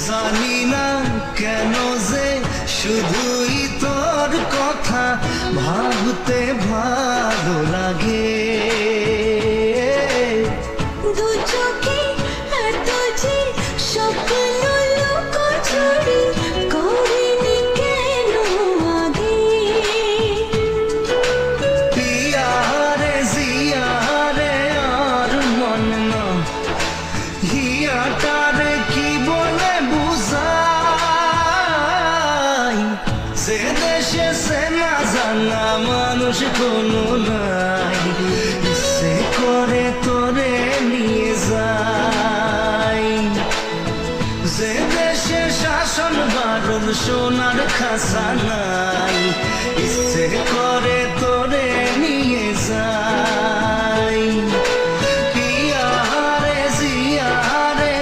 জানি না কেন যে শুধুই তোর কথা ভাবতে ভালো সে দেশে সে না জানা মানুষ কোনো নাই। সে করে তোরে নিয়ে যাই। যে দেশে শাসন বারণ সোনার খাসা নাই ইচ্ছে